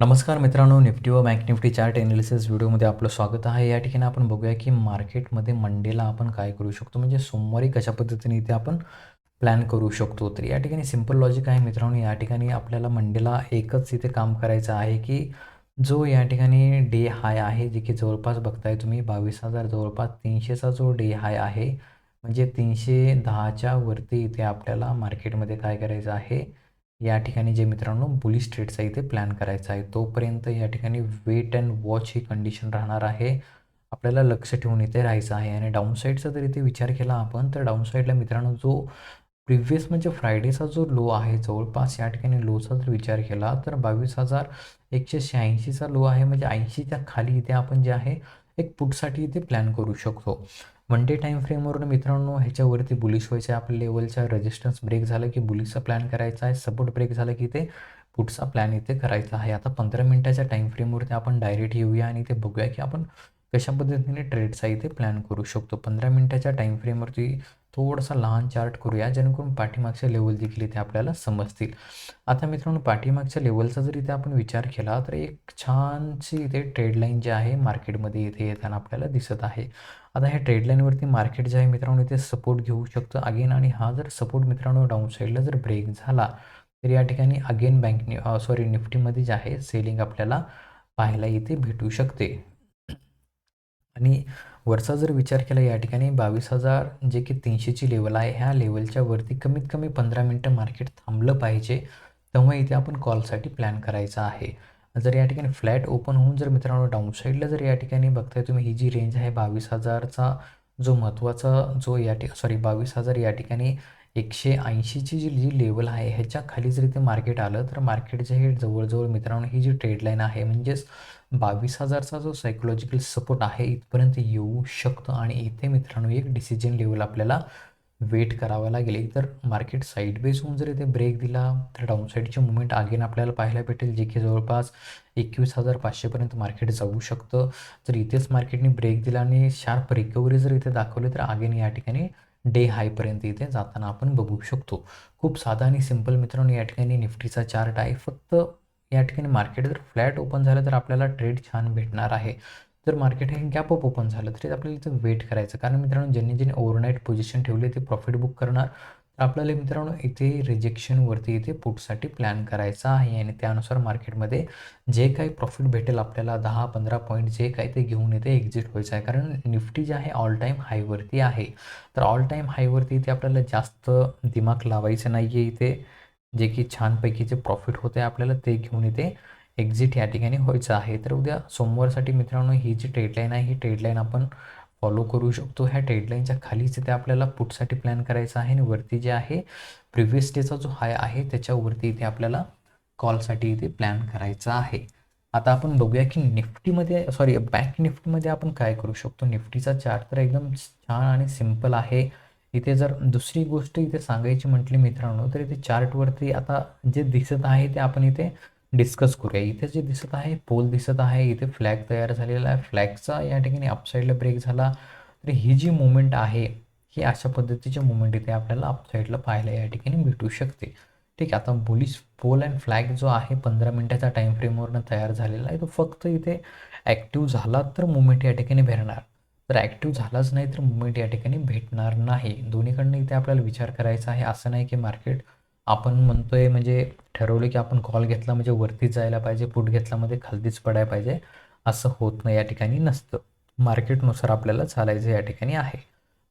नमस्कार मित्रांनो निफ्टी व बँक निफ्टी चार्ट एनालिसिस व्हिडिओमध्ये आपलं स्वागत आहे. या ठिकाणी आपण बघूया की मार्केटमध्ये मंडेला आपण काय करू शकतो? म्हणजे सोमवारी कशा पद्धतीने इथे आपण प्लॅन करू शकतो? तर या ठिकाणी सिंपल लॉजिक आहे मित्रांनो. या ठिकाणी आपल्याला मंडेला एकच इथे काम करायचं आहे की जो या ठिकाणी डे हाय आहे जे की जवळपास बघताय तुम्ही बावीस हजार जवळपास तीनशेचा जो डे हाय आहे म्हणजे तीनशे दहाच्या वरती इथे आपल्याला मार्केटमध्ये काय करायचं आहे? या ठिकाणी जे मित्रांनो बुलिश ट्रेडचा इथे प्लॅन करायचा आहे. तोपर्यंत या ठिकाणी वेट अँड वॉच ही कंडिशन राहणार आहे. आपल्याला लक्ष ठेवून इथे राहायचं आहे. आणि डाऊन साईडचा जर इथे विचार केला आपण तर डाऊन साईडला मित्रांनो जो प्रिव्हियस म्हणजे फ्रायडेचा जो लो आहे जवळपास या ठिकाणी लोचा जर विचार केला तर बावीस हजार एकशे शहाऐंशीचा लो आहे. म्हणजे ऐंशीच्या खाली इथे आपण जे आहे एक पुटसाठी इथे प्लॅन करू शकतो. वन डे टाईम फ्रेमवरून मित्रांनो ह्याच्यावरती बुलिश व्हायचं आहे आपल्या लेवलच्या रेजिस्टन्स ब्रेक झालं की बुलिशचा प्लॅन करायचा आहे. सपोर्ट ब्रेक झालं की ते पुढचा प्लॅन इथे करायचा आहे. आता पंधरा मिनटाच्या टाईम फ्रेमवरती आपण डायरेक्ट येऊया आणि ते बघूया की आपण कशा पद्धतीने ट्रेडचा इथे प्लॅन करू शकतो? पंधरा मिनटाच्या टाईम फ्रेमवरती थोडासा लहान चार्ट करूया जेणेकरून पाठीमागच्या लेवल देखील इथे आपल्याला समजतील. आता मित्रांनो पाठीमागच्या लेवलचा जर इथे आपण विचार केला तर एक छानशी इथे ट्रेडलाईन जी आहे मार्केटमध्ये इथे येताना आपल्याला दिसत आहे. आता ह्या ट्रेडलाईनवरती मार्केट जे आहे मित्रांनो इथे सपोर्ट घेऊ शकतं. अगेन आणि हा जर सपोर्ट मित्रांनो डाऊन साईडला जर ब्रेक झाला तर या ठिकाणी अगेन बँक सॉरी निफ्टीमध्ये जे आहे सेलिंग आपल्याला पाहायला इथे भेटू शकते. आणि वरचा जर विचार केला या ठिकाणी बावीस हजार जे की तीनशेची लेवल आहे ह्या लेवलच्या वरती कमीत कमी पंधरा मिनटं मार्केट थांबलं पाहिजे. तेव्हा इथे आपण कॉलसाठी प्लॅन करायचा आहे. जर या ठिकाणी फ्लॅट ओपन होऊन जर मित्रांनो डाऊन साईडला जर या ठिकाणी बघताय तुम्ही ही जी रेंज आहे बावीस हजारचा जो महत्त्वाचा जो या ठिक सॉरी बावीस हजार या ठिकाणी एकशे ऐंशीची जी जी लेवल आहे ह्याच्या खाली जर इथे मार्केट आलं तर मार्केट जे हे जवळजवळ मित्रांनो ही जी ट्रेडलाईन आहे म्हणजेच बावीस हजारचा जो सायकोलॉजिकल सपोर्ट आहे इथपर्यंत येऊ शकतं आणि इथे मित्रांनो एक डिसिजन लेवल आपल्याला वेट करावा लागेल. तर मार्केट साईडवेज होऊन जर इथे ब्रेक दिला तर डाऊनसाईडचे मुवमेंट अगेन आपल्याला पाहायला भेटेल जे की जवळपास एकवीस हजार पाचशेपर्यंत मार्केट जाऊ शकतं. जर इथेच मार्केटने ब्रेक दिला आणि शार्प रिकव्हरी जर इथे दाखवली तर अगेन या ठिकाणी डे हायपर्यंत इथे जाताना आपण बघू शकतो. खूप साधा आणि सिंपल मित्रांनो या ठिकाणी निफ्टीचा चार्ट आहे. फक्त या ठिकाणी मार्केट जर फ्लॅट ओपन झालं तर आपल्याला ट्रेड छान भेटणार आहे. जर मार्केट हे गॅप अप ओपन झालं तरी आपल्याला इथं वेट करायचं. कारण मित्रांनो ज्यांनी ज्यांनी ओव्हरनाईट पोझिशन ठेवली ते प्रॉफिट बुक करणार. तर आपल्याला मित्रांनो इथे रिजेक्शनवरती इथे पुटसाठी प्लॅन करायचा आहे. आणि त्यानुसार मार्केटमध्ये जे काही प्रॉफिट भेटेल आपल्याला दहा पंधरा पॉईंट जे काही ते घेऊन इथे एक्झिट व्हायचं आहे. कारण निफ्टी जे आहे ऑल टाईम हायवरती आहे. तर ऑल टाईम हायवरती इथे आपल्याला जास्त दिमाग लावायचं नाही आहे इथे. जे की छानपैकी जे प्रॉफिट होते आपल्याला ते घेऊन इथे एक्झिट या ठिकाणी व्हायचं आहे. तर उद्या सोमवारसाठी मित्रांनो ही जी ट्रेडलाईन आहे ही ट्रेडलाईन आपण फॉलो करू शकतो. ह्या ट्रेडलाईनच्या खालीच इथे आपल्याला पुटसाठी प्लॅन करायचा आहे आणि वरती जे आहे प्रिव्हियस डेचा जो हाय आहे त्याच्यावरती इथे आपल्याला कॉलसाठी इथे प्लॅन करायचा आहे. आता आपण बघूया की निफ्टीमध्ये सॉरी बँक निफ्टीमध्ये आपण काय करू शकतो? निफ्टीचा चार्ट तर एकदम छान आणि सिंपल आहे. इथे जर दुसरी गोष्ट इथे सांगायची म्हटली मित्रांनो तर इथे चार्टवरती आता जे दिसत आहे ते आपण इथे डिस्कस करूया. इथे जे दिसत आहे पोल दिसत आहे इथे फ्लॅग तयार झालेला आहे. फ्लॅगचा या ठिकाणी अपसाईडला ब्रेक झाला. तर ही जी मुवमेंट आहे ही अशा पद्धतीचे मुवमेंट इथे आपल्याला अपसाईडला पाहायला या ठिकाणी भेटू शकते. ठीक आहे आता बुलिश पोल अँड फ्लॅग जो आहे पंधरा मिनटाचा टाईम फ्रेमवरनं तयार झालेला आहे. तो फक्त इथे ॲक्टिव्ह झाला तर मुवमेंट या ठिकाणी भेटणार तर ॲक्टिव्ह झालाच नाही तर मुवमेंट या ठिकाणी भेटणार नाही. दोन्हीकडनं इथे आपल्याला विचार करायचा आहे. असं नाही की मार्केट आपण म्हणतोय म्हणजे ठरवलं की आपण कॉल घेतला म्हणजे वरतीच जायला पाहिजे पुट घेतल्यामध्ये म्हणजे खालतीच पडायला पाहिजे. असं होत नाही. या ठिकाणी नसतं. मार्केटनुसार आपल्याला चालायचं या ठिकाणी आहे.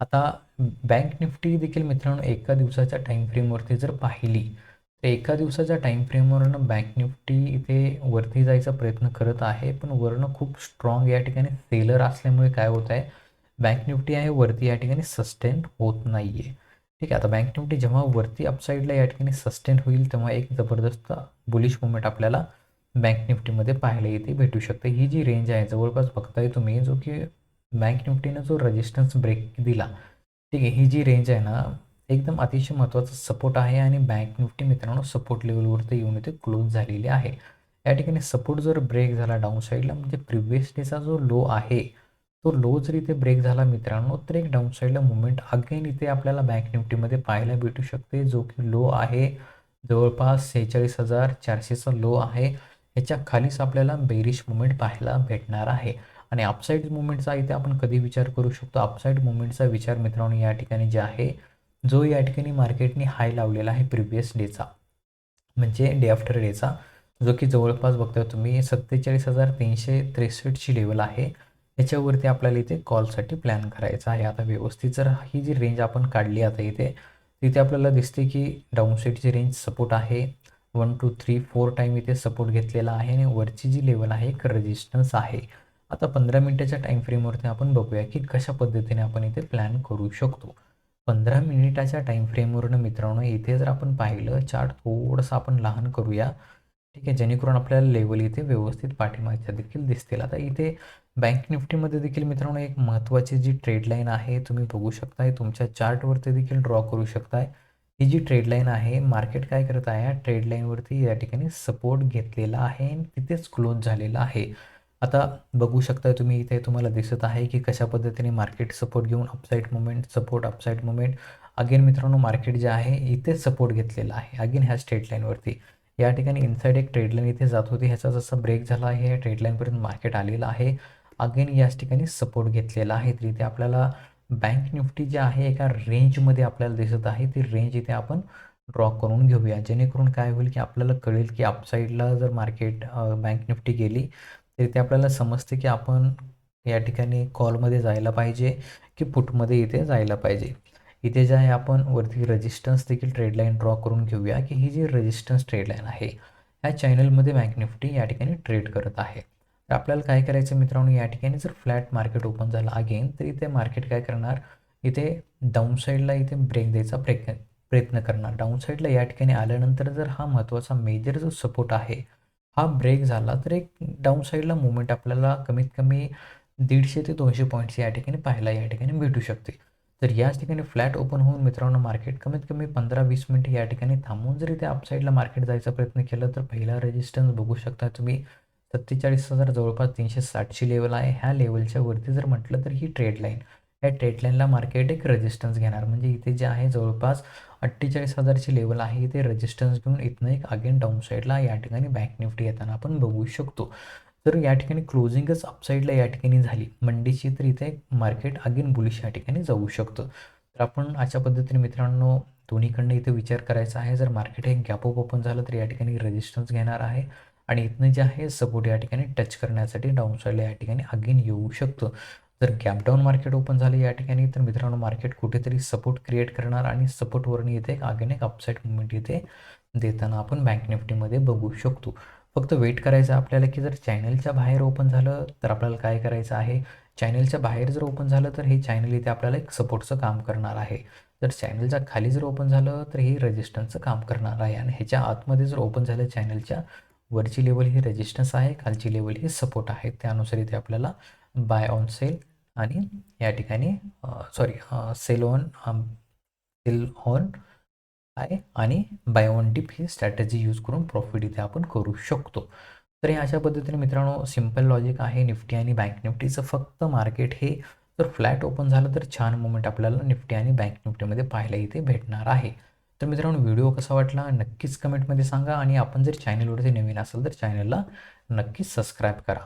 आता बँक निफ्टी देखील मित्रांनो एका दिवसाच्या टाईम फ्रेमवरती जर पाहिली तर एका दिवसाच्या टाईम फ्रेमवरनं बँक निफ्टी इथे वरती जायचा प्रयत्न करत आहे. पण वरनं खूप स्ट्रॉंग या ठिकाणी सेलर असल्यामुळे काय होत आहे बँक निफ्टी आहे वरती या ठिकाणी सस्टेन होत नाही आहे ठीक आहे आता बँक निफ्टी जेव्हा वरती अपसाईडला या ठिकाणी सस्टेन होईल तेव्हा एक जबरदस्त बुलिश मुवमेंट आपल्याला बँक निफ्टीमध्ये पाहायला येते भेटू शकते. ही जी रेंज आहे जवळपास बघताय तुम्ही जो की बँक निफ्टीनं जो रजिस्टन्स ब्रेक दिला ठीक आहे ही जी रेंज आहे ना एकदम अतिशय महत्त्वाचा सपोर्ट आहे आणि बँक निफ्टी मित्रांनो सपोर्ट लेवलवरती येऊन इथे क्लोज झालेली आहे. या ठिकाणी सपोर्ट जर ब्रेक झाला डाऊन साईडला म्हणजे प्रिव्हियस डेचा जो लो आहे तो लो जर इथे ब्रेक झाला मित्रांनो तर एक डाऊन साईडला मुवमेंट अगेन इथे आपल्याला बँक निफ्टीमध्ये पाहायला भेटू शकते जो की लो आहे. जवळपास सेहेचाळीस हजार चारशेचा लो आहे. ह्याच्या खालीच आपल्याला बेरिश मुवमेंट पाहायला भेटणार आहे. आणि अपसाईड मुवमेंटचा इथे आपण कधी विचार करू शकतो? अपसाईड मुवमेंटचा विचार मित्रांनो या ठिकाणी जे आहे जो या ठिकाणी मार्केटने हाय लावलेला आहे प्रिव्हियस डेचा म्हणजे डे आफ्टर डेचा जो की जवळपास बघता तुम्ही सत्तेचाळीस हजार तीनशे त्रेसष्टची लेवल आहे. याच्यावरती आपल्याला इथे कॉलसाठी प्लॅन करायचा आहे. आता व्यवस्थित जर ही जी रेंज आपण काढली आता इथे तिथे आपल्याला दिसते की डाऊनसाईडची रेंज सपोर्ट आहे. One two three four time इथे सपोर्ट घेतलेला आहे आणि वरची जी लेवल आहे एक रेजिस्टन्स आहे. आता पंधरा मिनटाच्या टाईम फ्रेमवरती आपण बघूया की कशा पद्धतीने आपण इथे प्लॅन करू शकतो. पंधरा मिनिटाच्या टाईम फ्रेमवरनं मित्रांनो इथे जर आपण पाहिलं चार्ट थोडंसं आपण लहान करूया. ठीक आहे जेणेकरून आपल्याला लेवल इथे व्यवस्थित पाठीमागच्या देखील दिसतील. आता इथे बँक निफ्टीमध्ये देखील मित्रांनो एक महत्त्वाची जी ट्रेड लाईन आहे तुम्ही बघू शकताय तुमच्या चार्टवरती देखील ड्रॉ करू शकताय. ही जी ट्रेड लाईन आहे मार्केट काय करत आहे या ट्रेड लाईनवरती या ठिकाणी सपोर्ट घेतलेला आहे आणि तिथेच क्लोज झालेला आहे. आता बघू शकता तुम्ही इथे तुम्हाला दिसत आहे की कशा पद्धतीने मार्केट सपोर्ट घेऊन upside movement support upside movement again मित्रांनो मार्केट जे आहे इथेच सपोर्ट घेतलेला आहे. अगेन ह्या स्ट्रेट लाईनवरती या ठिकाणी इनसाईड एक ट्रेड लाईन इथे जात होती. ह्याचा जसा ब्रेक झाला आहे ट्रेड लाईनपर्यंत मार्केट आलेलं आहे. अगेन याच ठिकाणी सपोर्ट घेतलेला आहे. तर इथे आपल्याला बँक निफ्टी जे आहे एका रेंजमध्ये आपल्याला दिसत आहे. ती रेंज इथे आपण ड्रॉ करून घेऊया. जेणेकरून काय होईल की आपल्याला कळेल की अपसाईडला जर मार्केट बँक निफ्टी गेली तर इथे आपल्याला समजते की आपण या ठिकाणी कॉलमध्ये जायला पाहिजे की पुटमध्ये इथे जायला पाहिजे. इथे जे आहे आपण वरती रेजिस्टन्स देखील ट्रेड लाईन ड्रॉ करून घेऊया की ही जी रेजिस्टन्स ट्रेड लाईन आहे ह्या चॅनलमध्ये बँक निफ्टी या ठिकाणी ट्रेड करत आहे. तर आपल्याला काय करायचं मित्रांनो या ठिकाणी जर फ्लॅट मार्केट ओपन झालं अगेन तर इथे मार्केट काय करणार? इथे डाऊन साईडला इथे ब्रेक द्यायचा प्रयत्न प्रयत्न करणार. डाऊन साईडला या ठिकाणी आल्यानंतर जर हा महत्त्वाचा मेजर जो सपोर्ट आहे हा ब्रेक झाला तर एक डाऊन साईडला मुवमेंट आपल्याला कमीत कमी दीडशे ते दोनशे पॉईंट्स या ठिकाणी पाहायला या ठिकाणी भेटू शकते. तर याच ठिकाणी फ्लॅट ओपन होऊन मित्रांनो मार्केट कमीत कमी पंधरा वीस मिनटं या ठिकाणी थांबून जरी त्या अपसाईडला मार्केट जायचा प्रयत्न केला तर पहिला रेजिस्टन्स बघू शकता तुम्ही. सत्तेचाळीस हजार जवळपास तीनशे साठची लेवल आहे. ह्या लेवलच्या वरती जर म्हटलं तर ही ट्रेड लाईन या ट्रेडलाईनला मार्केट एक रेजिस्टन्स घेणार. म्हणजे इथे जे आहे जवळपास अठ्ठेचाळीस हजारची लेवल आहे. इथे रेजिस्टन्स घेऊन इथनं एक अगेन डाऊन साईडला या ठिकाणी बँक निफ्टी येताना आपण बघू शकतो. तर या ठिकाणी क्लोजिंगच अपसाईडला या ठिकाणी झाली. मंडीची तर इथे मार्केट अगेन बुलिश या ठिकाणी जाऊ शकतं. तर आपण अशा पद्धतीने मित्रांनो दोन्हीकडनं इथे विचार करायचा आहे. जर मार्केट हे गॅप अप ओपन झालं तर या ठिकाणी रेजिस्टन्स घेणार आहे. आणि इथनं जे आहे सपोर्ट या ठिकाणी टच करण्यासाठी डाऊन साईडला या ठिकाणी अगेन येऊ शकतं. जर गॅपडाऊन मार्केट ओपन झालं या ठिकाणी. तर मित्रांनो मार्केट कुठेतरी सपोर्ट क्रिएट करणार आणि सपोर्टवरून इथे अगेन एक अपसाईड मुवमेंट इथे देताना आपण बँक निफ्टीमध्ये बघू शकतो. फक्त वेट करायचं आपल्याला की जर चॅनलच्या बाहेर ओपन झालं तर आपल्याला काय करायचं आहे? चॅनलच्या बाहेर जर ओपन झालं तर हे चॅनल इथे आपल्याला एक सपोर्टचं काम करणार आहे. जर चॅनलच्या खाली जर ओपन झालं तर हे रेजिस्टन्सचं काम करणार आहे. आणि ह्याच्या आतमध्ये जर ओपन झालं चॅनलच्या वरची लेवल ही रेजिस्टन्स आहे खालची लेवल ही सपोर्ट आहे. त्यानुसार इथे आपल्याला बाय ऑन सेल आणि या ठिकाणी sorry sell on sell on आहे आणि बाय डीप डिप ही स्ट्रॅटेजी यूज करून प्रॉफिट इथे आपण करू शकतो. तर हे अशा पद्धतीने मित्रांनो सिंपल लॉजिक आहे. निफ्टी आणि बँक निफ्टीचं फक्त मार्केट हे जर फ्लॅट ओपन झालं तर छान मुवमेंट आपल्याला निफ्टी आणि बँक निफ्टीमध्ये पाहायला इथे भेटणार आहे. तर मित्रांनो व्हिडिओ कसा वाटला नक्कीच कमेंटमध्ये सांगा आणि आपण जर चॅनलवरती नवीन असेल तर चॅनलला नक्कीच सबस्क्राईब करा.